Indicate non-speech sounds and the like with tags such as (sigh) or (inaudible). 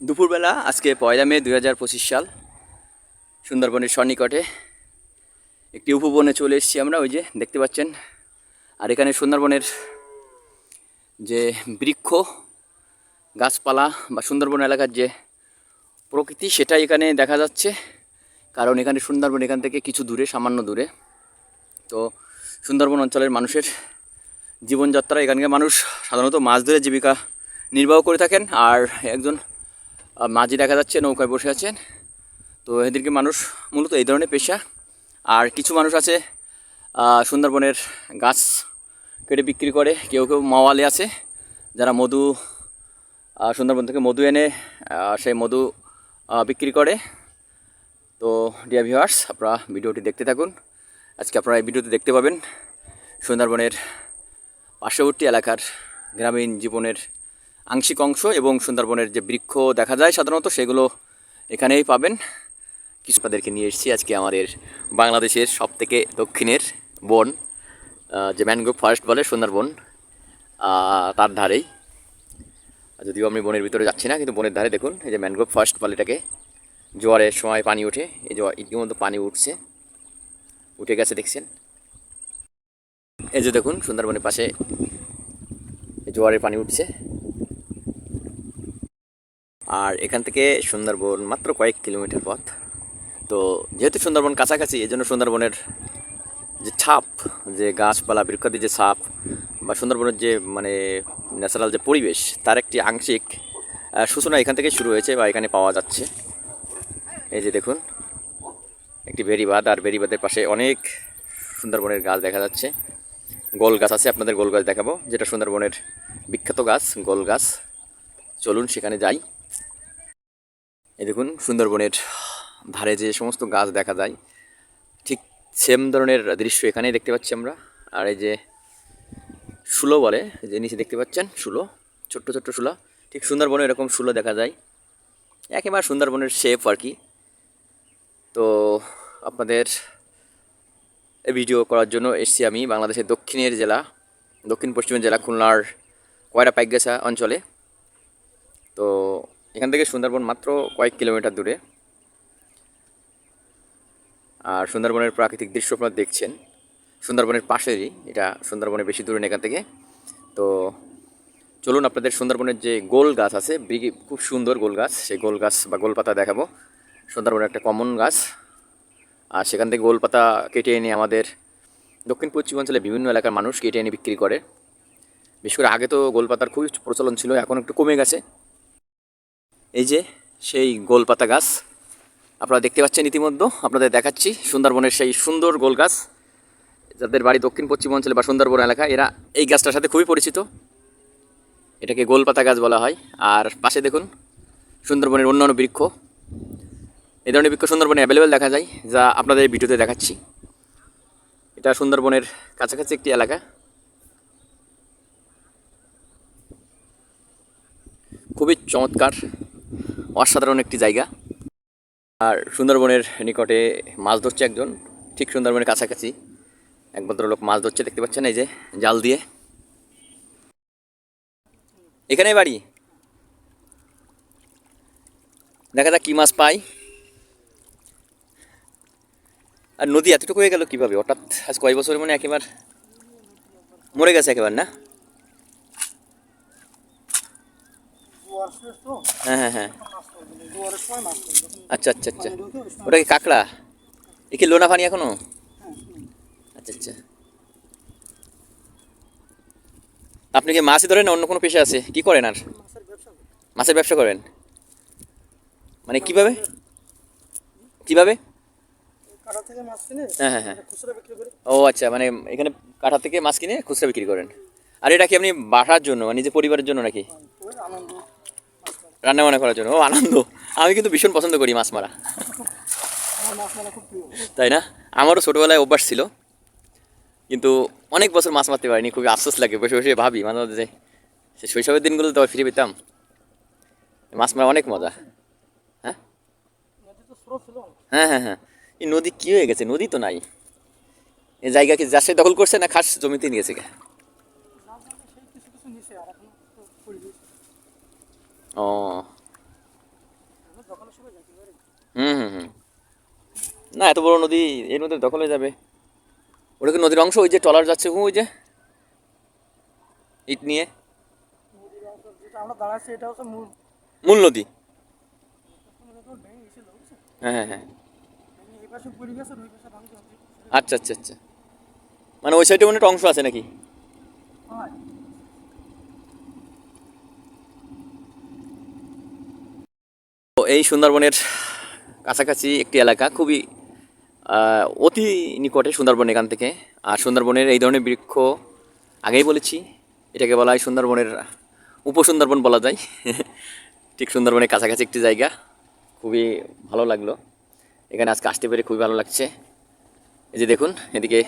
দুপুরবেলা, আজকে পয়লা মে দুই হাজার পঁচিশ সাল, সুন্দরবনের সন্নিকটে একটি উপবনে চলে এসেছি আমরা, ওই যে দেখতে পাচ্ছেন। আর এখানে সুন্দরবনের যে বৃক্ষ, গাছপালা বা সুন্দরবন এলাকার যে প্রকৃতি, সেটাই এখানে দেখা যাচ্ছে। কারণ এখানে সুন্দরবন এখান থেকে কিছু দূরে, সামান্য দূরে। তো সুন্দরবন অঞ্চলের মানুষের জীবনযাত্রা এখানকার মানুষ সাধারণত মাছ ধরে জীবিকা নির্বাহ করে থাকেন। আর একজন আহ, মাঝি দেখা যাচ্ছে নৌকায় বসে আছেন। তো এদেরকে মানুষ মূলত এই ধরনের পেশা। আর কিছু মানুষ আছে সুন্দরবনের গাছ কেটে বিক্রি করে। কেউ কেউ মাওয়ালে আছে যারা মধু সুন্দরবন থেকে মধু এনে সেই মধু বিক্রি করে। তো ডিয়ার ভিউয়ার্স আপনারা ভিডিওটি দেখতে থাকুন। আজকে আপনারা এই ভিডিওতে দেখতে পাবেন সুন্দরবনের পার্শ্ববর্তী এলাকার গ্রামীণ জীবনের আংশিক অংশ এবং সুন্দরবনের যে বৃক্ষ দেখা যায় সাধারণত সেগুলো এখানেই পাবেন। কিছু তাদেরকে নিয়ে এসেছি আজকে আমাদের বাংলাদেশের সব থেকে দক্ষিণের বন যে ম্যানগ্রোভ ফরেস্ট বলে সুন্দরবন তার ধারেই। যদিও আমি বনের ভিতরে যাচ্ছি না, কিন্তু বনের ধারে দেখুন, এই যে ম্যানগ্রোভ ফরেস্ট বলে এটাকে জোয়ারের সময় পানি ওঠে এই যে ইতিমধ্যে পানি উঠছে, উঠে গেছে দেখছেন। এই যে দেখুন, সুন্দরবনের পাশে জোয়ারের পানি উঠছে। আর এখান থেকে সুন্দরবন মাত্র কয়েক কিলোমিটার পথ। তো যেহেতু সুন্দরবন কাছাকাছি এই জন্য সুন্দরবনের যে ছাপ, যে গাছপালা বৃক্ষাদি যে ছাপ বা সুন্দরবনের যে মানে ন্যাচারাল যে পরিবেশ, তার একটি আংশিক সূচনা এখান থেকে শুরু হয়েছে বা এখানে পাওয়া যাচ্ছে। এই যে দেখুন, একটি বেরিবাদ আর বেরিবাদের পাশে অনেক সুন্দরবনের গাছ দেখা যাচ্ছে। গোল গাছ আছে, আপনাদের গোল গাছ দেখাবো, যেটা সুন্দরবনের বিখ্যাত গাছ, গোল গাছ। চলুন সেখানে যাই। এই দেখুন, সুন্দরবনের ধারে যে সমস্ত গাছ দেখা যায়, ঠিক সেম ধরনের দৃশ্য এখানেই দেখতে পাচ্ছি আমরা। আর এই যে শুলো বলে, যে নিচে দেখতে পাচ্ছেন, শুলো, ছোট্ট ছোট্ট শুলো, ঠিক সুন্দরবনে এরকম শুলো দেখা যায়। একেবারে সুন্দরবনের শেপ আর কি। তো আপনাদের ভিডিও করার জন্য এসেছি আমি বাংলাদেশের দক্ষিণের জেলা দক্ষিণ পশ্চিমের জেলা খুলনার কয়রা পাইগাছা অঞ্চলে। তো এখান থেকে সুন্দরবন মাত্র কয়েক কিলোমিটার দূরে। আর সুন্দরবনের প্রাকৃতিক দৃশ্য আপনারা দেখছেন। সুন্দরবনের পাশেরই, এটা সুন্দরবনের বেশি দূরে এখান থেকে। তো চলুন আপনাদের সুন্দরবনের যে গোল গাছ আছে খুব সুন্দর গোল গাছ, সেই গোল গাছ বা গোলপাতা দেখাবো। সুন্দরবনের একটা কমন গাছ। আর সেখান থেকে গোলপাতা কেটে এনে আমাদের দক্ষিণ পশ্চিমাঞ্চলে বিভিন্ন এলাকার মানুষ কেটে এনে বিক্রি করে। বিশেষ করে আগে তো গোলপাতার খুবই প্রচলন ছিল, এখন একটু কমে গেছে। এই যে সেই গোলপাতা গাছ। আপনারা দেখতে পাচ্ছেন ইতিমধ্যে, আপনাদের দেখাচ্ছি সুন্দরবনের সেই সুন্দর গোল গাছ। যাদের বাড়ি দক্ষিণ পশ্চিম অঞ্চলে বা সুন্দরবন এলাকা, এরা এই গাছটার সাথে খুবই পরিচিত। এটাকে গোলপাতা গাছ বলা হয়। আর পাশে দেখুন, সুন্দরবনের অন্যান্য বৃক্ষ। এই ধরনের বৃক্ষ সুন্দরবনে অ্যাভেলেবেল দেখা যায়, যা আপনাদের এই ভিডিওতে দেখাচ্ছি। এটা সুন্দরবনের কাছাকাছি একটি এলাকা। খুবই চমৎকার অসাধারণ একটি জায়গা। আর সুন্দরবনের নিকটে মাছ ধরছে একজন, ঠিক সুন্দরবনের কাছাকাছি। এক ভদ্রলোক মাছ ধরছে, দেখতে পাচ্ছেন এই যে জাল দিয়ে। এখানে বাড়ি। দেখা যাক কি মাছ পাই। আর নদী এতটুকু হয়ে গেল কীভাবে? হঠাৎ আজ কয় বছর মানে একেবার মরে গেছে একেবার, না? হ্যাঁ হ্যাঁ হ্যাঁ। আচ্ছা আচ্ছা আচ্ছা। ওটা কি কাঁকড়া? এ কি লোনা পানি এখনও? আচ্ছা আচ্ছা। আপনি কি মাছই ধরেন অন্য কোনো পেশা আছে? কি করেন আর? মাছের ব্যবসা করেন? মানে কীভাবে? কীভাবে? হ্যাঁ হ্যাঁ হ্যাঁ। ও আচ্ছা মানে এখানে কাঠা থেকে মাছ কিনে খুচরা বিক্রি করেন। আর এটা কি আপনি বাসার জন্য মানে নিজের পরিবারের জন্য নাকি ওই আনন্দ মাছ মারা। রান্না বান্না করার জন্য। ও, আনন্দ। আমি কিন্তু ভীষণ পছন্দ করি মাছ মারা। তাই না? আমারও ছোটোবেলায় অভ্যাস ছিল। কিন্তু অনেক বছর মাছ মারতে পারিনি, খুবই আফসোস লাগে। বসে বসে ভাবি মাঝে মাঝে যে, সে শৈশবের দিনগুলো তো ফিরে পেতাম। মাছ মারা অনেক মজা। হ্যাঁ। হ্যাঁ হ্যাঁ হ্যাঁ। এই নদী কী হয়ে গেছে? নদী তো নাই। এই জায়গা কি যার দখল করছে না খাস জমিতে তো পরিবেশ ও। না, এত বড় নদী, এর মধ্যে দখল হয়ে যাবে। ওটা কি নদীর অংশ? ওই যে ট্রলার যাচ্ছে ওই যে। ইট নিয়ে। মূল নদী। হ্যাঁ হ্যাঁ হ্যাঁ। আচ্ছা আচ্ছা আচ্ছা। মানে ওই সাইডে অনেক অংশ আছে নাকি? এই সুন্দরবনের কাছাকাছি একটি এলাকা, খুবই অতি নিকটে সুন্দরবন এখান থেকে। আর সুন্দরবনের এই ধরনের বৃক্ষ আগেই বলেছি, এটাকে বলা হয় সুন্দরবনের উপসুন্দরবন বলা যায়। (laughs) ঠিক সুন্দরবনের কাছাকাছি একটি জায়গা। খুবই ভালো লাগল। এখানে আজকে আসতে পেরে খুবই ভালো লাগছে। এই যে দেখুন, এদিকে